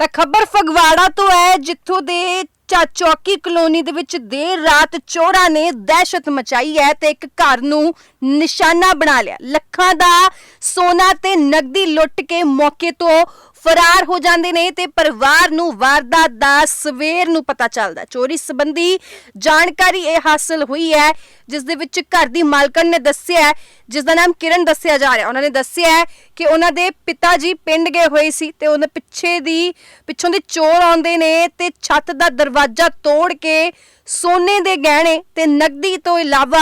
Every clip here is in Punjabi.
ਤਾਂ ਖਬਰ ਫਗਵਾੜਾ ਤੋਂ ਹੈ, ਜਿੱਥੋਂ ਦੇ ਚਾਚੌਕੀ ਕਲੋਨੀ ਦੇ ਵਿੱਚ ਦੇਰ ਰਾਤ ਚੋਰਾਂ ਨੇ ਦਹਿਸ਼ਤ ਮਚਾਈ ਹੈ ਤੇ ਇੱਕ ਘਰ ਨੂੰ ਨਿਸ਼ਾਨਾ ਬਣਾ ਲਿਆ। ਲੱਖਾਂ ਦਾ ਸੋਨਾ ਤੇ ਨਕਦੀ ਲੁੱਟ ਕੇ ਮੌਕੇ ਤੋਂ ਫਰਾਰ ਹੋ ਜਾਂਦੇ ਨੇ ਤੇ ਪਰਿਵਾਰ ਨੂੰ ਵਾਰਦਾਤ ਦਾ ਸਵੇਰ ਨੂੰ ਪਤਾ ਚੱਲਦਾ। ਚੋਰੀ ਸੰਬੰਧੀ ਜਾਣਕਾਰੀ ਇਹ ਹਾਸਲ ਹੋਈ ਹੈ ਜਿਸ ਦੇ ਵਿੱਚ ਘਰ ਦੀ ਮਾਲਕਣ ਨੇ ਦੱਸਿਆ ਹੈ, ਜਿਸ ਦਾ ਨਾਮ ਕਿਰਨ ਦੱਸਿਆ ਜਾ ਰਿਹਾ। ਉਹਨਾਂ ਨੇ ਦੱਸਿਆ ਕਿ ਉਹਨਾਂ ਦੇ ਪਿਤਾ ਜੀ ਪਿੰਡ ਗਏ ਹੋਏ ਸੀ ਤੇ ਉਹਨਾਂ ਪਿੱਛੇ ਦੀ ਪਿੱਛੋਂ ਦੇ ਚੋਰ ਆਉਂਦੇ ਨੇ ਤੇ ਛੱਤ ਦਾ ਦਰਵਾਜ਼ਾ ਤੋੜ ਕੇ ਸੋਨੇ ਦੇ ਗਹਿਣੇ ਤੇ ਨਕਦੀ ਤੋਂ ਇਲਾਵਾ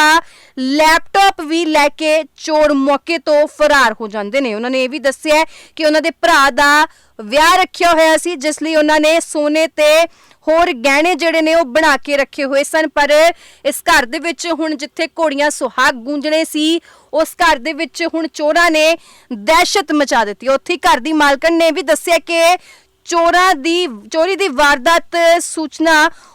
ਲੈਪਟਾਪ ਵੀ ਲੈ ਕੇ ਚੋਰ ਮੌਕੇ ਤੋਂ ਫਰਾਰ ਹੋ ਜਾਂਦੇ ਨੇ। ਉਹਨਾਂ ਨੇ ਇਹ ਵੀ ਦੱਸਿਆ ਕਿ ਉਹਨਾਂ ਦੇ ਭਰਾ ਦਾ ਵਿਆਹ ਰੱਖਿਆ ਹੋਇਆ ਸੀ, ਜਿਸ ਲਈ ਉਹਨਾਂ ਨੇ ਸੋਨੇ ਤੇ ਹੋਰ ਗਹਿਣੇ ਜਿਹੜੇ ਨੇ ਉਹ ਬਣਾ ਕੇ ਰੱਖੇ ਹੋਏ ਸਨ। ਪਰ ਇਸ ਘਰ ਦੇ ਵਿੱਚ ਹੁਣ ਜਿੱਥੇ ਘੋੜੀਆਂ ਸੁਹਾਗ ਗੂੰਜਣੇ ਸੀ, ਉਸ ਘਰ ਦੇ ਵਿੱਚ ਹੁਣ ਚੋਰਾਂ ਨੇ ਦਹਿਸ਼ਤ ਮਚਾ ਦਿੱਤੀ। ਉੱਥੇ ਘਰ ਦੀ ਮਾਲਕਣ ਨੇ ਵੀ ਦੱਸਿਆ ਕਿ ਚੋਰਾਂ ਦੀ, ਚੋਰੀ ਦੀ ਵਾਰਦਾਤ ਸੂਚਨਾ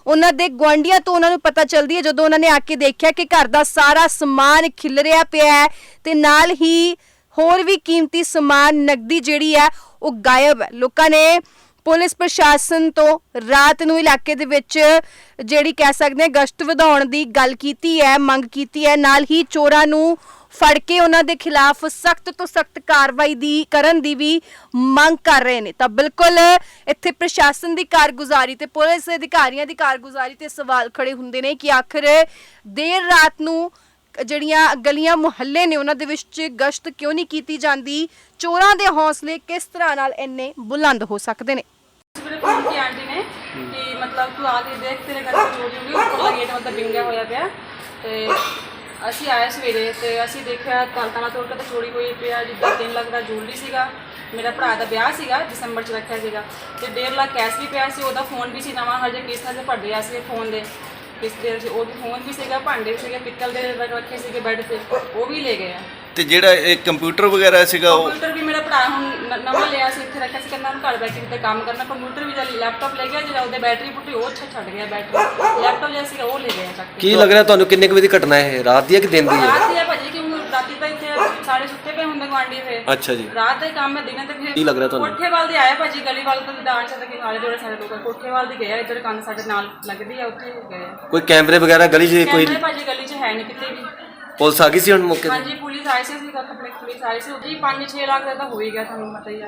ਉਹਨਾਂ ਦੇ ਗੁਆਂਢੀਆਂ ਤੋਂ ਉਹਨਾਂ ਨੂੰ ਪਤਾ ਚੱਲਦੀ ਹੈ, ਜਦੋਂ ਉਹਨਾਂ ਨੇ ਆ ਕੇ ਦੇਖਿਆ ਕਿ ਘਰ ਦਾ ਸਾਰਾ ਸਮਾਨ ਖਿਲਰਿਆ ਪਿਆ ਹੈ ਤੇ ਨਾਲ ਹੀ ਹੋਰ ਵੀ ਕੀਮਤੀ ਸਮਾਨ, ਨਕਦੀ ਜਿਹੜੀ ਹੈ, ਉਹ ਗਾਇਬ ਹੈ। ਲੋਕਾਂ ਨੇ ਪੁਲਿਸ ਪ੍ਰਸ਼ਾਸਨ ਤੋਂ ਰਾਤ ਨੂੰ ਇਲਾਕੇ ਦੇ ਵਿੱਚ ਜਿਹੜੀ ਕਹਿ ਸਕਦੇ ਹਾਂ ਗਸ਼ਤ ਵਧਾਉਣ ਦੀ ਗੱਲ ਕੀਤੀ ਹੈ, ਮੰਗ ਕੀਤੀ ਹੈ, ਨਾਲ ਹੀ ਚੋਰਾਂ ਨੂੰ ਫੜ ਕੇ ਉਹਨਾਂ ਦੇ ਖਿਲਾਫ ਸਖਤ ਤੋਂ ਸਖਤ ਕਾਰਵਾਈ ਦੀ, ਕਰਨ ਦੀ ਵੀ ਮੰਗ ਕਰ ਰਹੇ ਨੇ। ਤਾਂ ਬਿਲਕੁਲ ਇੱਥੇ ਪ੍ਰਸ਼ਾਸਨ ਦੀ ਕਾਰਗੁਜ਼ਾਰੀ ਤੇ ਪੁਲਿਸ ਅਧਿਕਾਰੀਆਂ ਦੀ ਕਾਰਗੁਜ਼ਾਰੀ ਤੇ ਸਵਾਲ ਖੜੇ ਹੁੰਦੇ ਨੇ ਕਿ ਆਖਰ ਦੇਰ ਰਾਤ ਨੂੰ ਜਿਹੜੀਆਂ ਗਲੀਆਂ ਮੁਹੱਲੇ ਨੇ ਉਹਨਾਂ ਦੇ ਵਿੱਚ ਗਸ਼ਤ ਕਿਉਂ ਨਹੀਂ ਕੀਤੀ ਜਾਂਦੀ? ਚੋਰਾਂ ਦੇ ਹੌਸਲੇ ਕਿਸ ਤਰ੍ਹਾਂ ਨਾਲ ਇੰਨੇ ਬੁਲੰਦ ਹੋ ਸਕਦੇ ਨੇ? ਮੇਰੇ ਫੋਨ ਕੀ ਆਂਟੀ ਨੇ ਕਿ ਮਤਲਬ ਤੂੰ ਆ ਕੇ ਦੇਖ ਤੇਰੇ ਘਰ ਤੋਂ ਚੋਰੀ ਹੋ ਗਈ ਉੱਪਰ ਦਾ ਗੇਟ ਮਤਲਬ ਵਿੰਗਾ ਹੋਇਆ ਪਿਆ। ਤੇ ਅਸੀਂ ਆਏ ਸਵੇਰੇ ਤੇ ਅਸੀਂ ਦੇਖਿਆ ਤਾਲਾ ਤੋੜ ਕੇ ਤਾਂ ਚੋਰੀ ਹੋਈ ਪਿਆ ਜਿੱਦਾਂ 3 ਲੱਖ ਦਾ ਜੁਐਲਰੀ ਸੀਗਾ ਮੇਰਾ ਭਰਾ ਦਾ ਵਿਆਹ ਸੀਗਾ ਦਸੰਬਰ ਚ ਰੱਖਿਆ ਸੀਗਾ। ਤੇ 1.5 ਲੱਖ ਕੈਸ਼ ਵੀ ਪਿਆ ਸੀ ਉਹਦਾ ਫੋਨ ਵੀ ਸੀ ਨਵਾਂ ਹਜੇ ਕਿਸ਼ਤਾਂ ਤੇ ਭਰ ਰਿਹਾ ਸੀ ਫੋਨ ਦੇ। ਕਿਸ ਦੇ ਸੀ ਉਹ ਵੀ ਫੋਨ ਵੀ ਸੀਗਾ ਭਾਂਡੇ ਸੀਗੇ ਪਿੱਤਲ ਦੇ ਰੱਖੇ ਸੀਗੇ ਬੈੱਡ ਤੇ ਉਹ ਵੀ ਲੈ ਗਏ ਆ। ਤੇ ਜਿਹੜਾ ਇਹ ਕੰਪਿਊਟਰ ਵਗੈਰਾ ਸੀਗਾ ਉਹ ਕੰਪਿਊਟਰ ਵੀ ਮੇਰਾ ਭਰਾ ਹੁਣ ਨ- ਨਵਾਂ ਇੱਥੇ ਰੱਖਿਆ ਸੀ ਕਹਿੰਦਾ ਹੁਣ ਘਰ ਬੈਠੇ ਤੇ ਕੰਮ ਕਰਨਾ ਕੰਪਿਊਟਰ ਵੀ ਜਦ ਲੈਪਟਾਪ ਲੈ ਗਿਆ ਜਿਹੜਾ ਉਹਦੇ ਬੈਟਰੀ ਪੁੱਟੀ ਉਹ ਛੱਡ ਛੱਡ ਗਿਆ ਬੈਟਰੀ ਲੈਪਟਾਪ ਜਿਹੜਾ ਸੀਗਾ ਉਹ ਲੈ ਗਿਆ ਚੱਕ ਕੇ। ਕੀ ਲੱਗ ਰਿਹਾ ਤੁਹਾਨੂੰ ਕਿੰਨੇ ਕੁ ਵਜੇ ਦੀ ਘਟਨਾ ਹੈ ਰਾਤ ਦੀ ਹੈ ਕਿ ਦਿਨ ਦੀ ਹੈ? ਰਾਤ ਦੀ ਆ ਭਾਜੀ ਕਿ ਹੁਣ ਰਾਤੀ ਤਾਂ ਇੱਥੇ ਸਾਰੇ ਸੁੱਤੇ ਪਏ ਹੁੰਦੇ ਗੁਆਂਢੀ ਫੇ ਅੱਛਾ ਜੀ। ਰਾਤ ਦਾ ਹੀ ਕੰਮ ਹੈ ਦਿਨੇ ਤੇ ਫਿਰ ਕੀ ਲੱਗ ਰਿਹਾ ਤੁਹਾਨੂੰ? ਕੋਠੇ ਵੱਲ ਦੇ ਆਇਆ ਭਾਜੀ ਗਲੀ ਵੱਲ ਤੋਂ ਦਾਣ ਚੱਲ ਕੇ ਨਾਲੇ ਜੋੜੇ ਸਾਰੇ ਲੋਕ। ਕੋਠੇ ਵੱਲ ਦੀ ਗਏ ਆ ਇੱਧਰ ਕੰਨ ਸਾਡੇ ਨਾਲ ਲੱਗਦੀ ਆ ਉੱਥੇ ਗਏ। ਆ ਕੋਈ ਕੈਮਰੇ ਵਗੈਰਾ ਗਲੀ 'ਚ ਕੋਈ ਕੈਮਰੇ ਭਾਜੀ ਗਲੀ 'ਚ ਹੈ ਨਹੀਂ ਕਿਤੇ ਵੀ। ਪੁਲਿਸ ਆ ਗਈ ਸੀ ਹੁਣ ਮੌਕੇ ਤੇ? ਹਾਂਜੀ ਪੁਲਿਸ ਆਈ ਸੀ ਅਸੀਂ ਕੱਖ ਪੁਲਿਸ ਆਈ ਸੀ ਉਹਦੀ 5-6 ਲੱਖ ਦਾ ਤਾਂ ਹੋ ਹੀ ਗਿਆ ਤੁਹਾਨੂੰ ਪਤਾ ਹੀ ਆ।